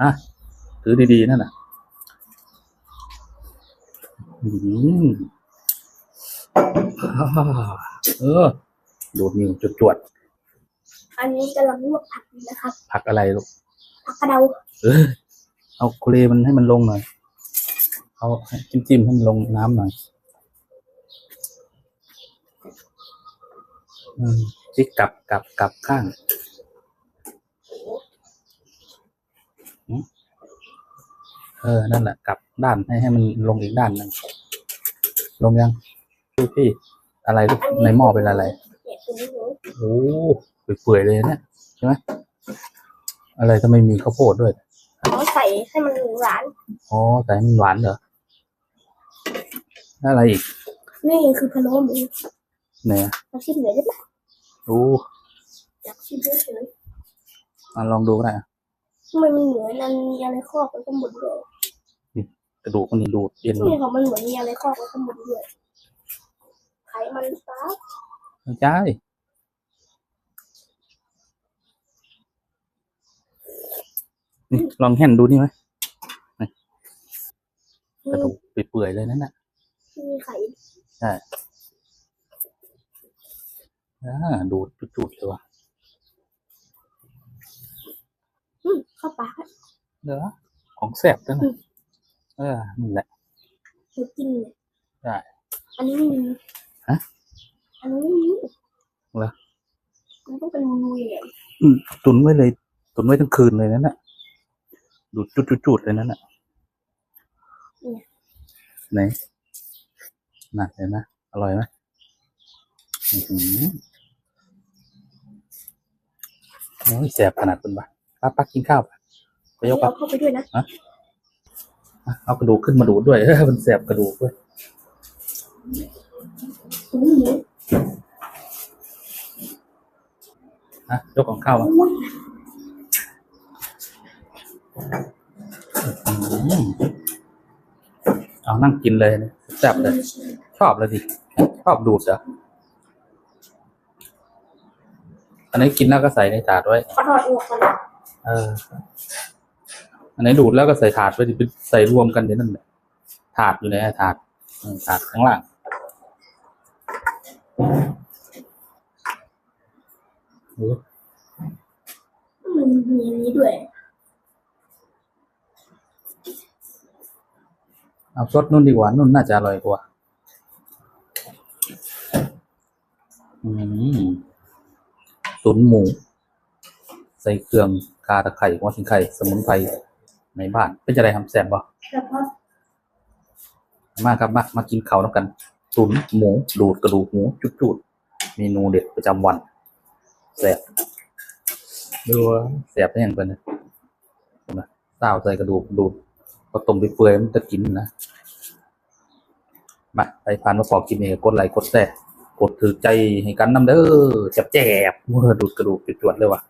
อะถือดีๆนั่นน่ะอืมอ่าเออดูดนิ้วจวดอันนี้กำลังลวกผักอยู่นะครับๆผักอะไรลูกผักกระเดาเออเอาโคเลมันให้มันลงหน่อย เอาจิ้มจิ้มๆให้มันลงน้ำหน่อยอืมจิกกลับกลับกลับข้างหืม เออ นั่นแหละกลับด้านให้ให้มันลงอีกด้านหนึ่งลงยังดูพี่อะไรลูกในหม้อเป็นอะไรเนี่ยตัวนี้หนูโอ้เปื่อยๆเลยเนี่ยใช่ไหมอะไรทำไมมีข้าวโพดด้วยเขาใส่ให้มันหวานอ๋อแต่มันหวานเหรอแล้วอะไรอีก นี่คือพะโล้หมูเนี่ยเราชิมหน่อยได้ไหมโอ้อยากชิมเฉยอะลองดูก็ได้อะๆทำไมมันเหมือนอันมีอะไรครอบไว้ข้างบนด้วย กระดูกมันนี่ดูดเย็นเลนี่ยของมันเหมือนมีอะไรครอบไว้ข้างบนด้วยไขมันฟ้าไม่ใช่นี่ลองแห่นดูนี่ไหมกระดูกเปื่อยๆเลยนั่นน่ะมีไข่อ่าดูดจุดๆเลยว่ะอืมเข้าปากอะเด้อของแซ่บนั่นน่ะ เออนี่แหละหนูกินเลยได้ อันนี้ไม่มีฮะ อันนี้ไม่มีเหรอ มันต้องเป็นรูใหญ่อืมตุนไว้เลย ตุนไว้ทั้งคืนเลยนั่นน่ะดูดจุดๆๆเลยนั่นน่ะไหนน่ะเห็นไหมอร่อยไหมอื้อหือโอ้ยแสบขนาดเป็นปะป้าปักกินข้าวปะไปยกเอาปะเข้าไปด้วยนะ เอากระดูกขึ้นมาดูดด้วยเออมันแสบกระดูกด้วยหมูหมูนะยกของข้าวมาอุ้ยอื้อหือเอานั่งกินเลยเนี่ยแสบเลย ชอบเลยดิ ชอบดูดเหรออันนี้กินแล้วก็ใส่ในถาดไว้ขอถอดอวกก่อนนะเออ อันไหนดูดแล้วก็ใส่ถาดไว้ดิไปใส่รวมกันเดี๋ยวนั่นแหละถาดอยู่ไหนอะถาดเออถาดข้างล่างโอ้มันมีอันนี้ด้วยเอาซดนุ่นดีกว่านุ่นน่าจะอร่อยกว่า อืมตุ๋นหมู ใส่เครื่องคาตะไคร่หัวชิงไข่ สมุนไพร ในบ้านเป็นจะได้ทำแซ่บบ่แล้วก็มาครับมามากินข้าวน้ำกัน ตุ๋นหมูดูดกระดูกหมูจุดๆเมนูเด็ดประจำวันแซ่บดูว่าแซ่บได้ยังเป็นนะนะเต้าใส่กระดูกดูดพอต้มไปเปื่อยมันจะกินนะมาไปผ่านมาขอกินเองกดไลค์กดแซ่กดถือใจให้กันน้ำเด้อแจ็บแจบๆเมื่อดูดกระดูกจวดๆเลยว่ะ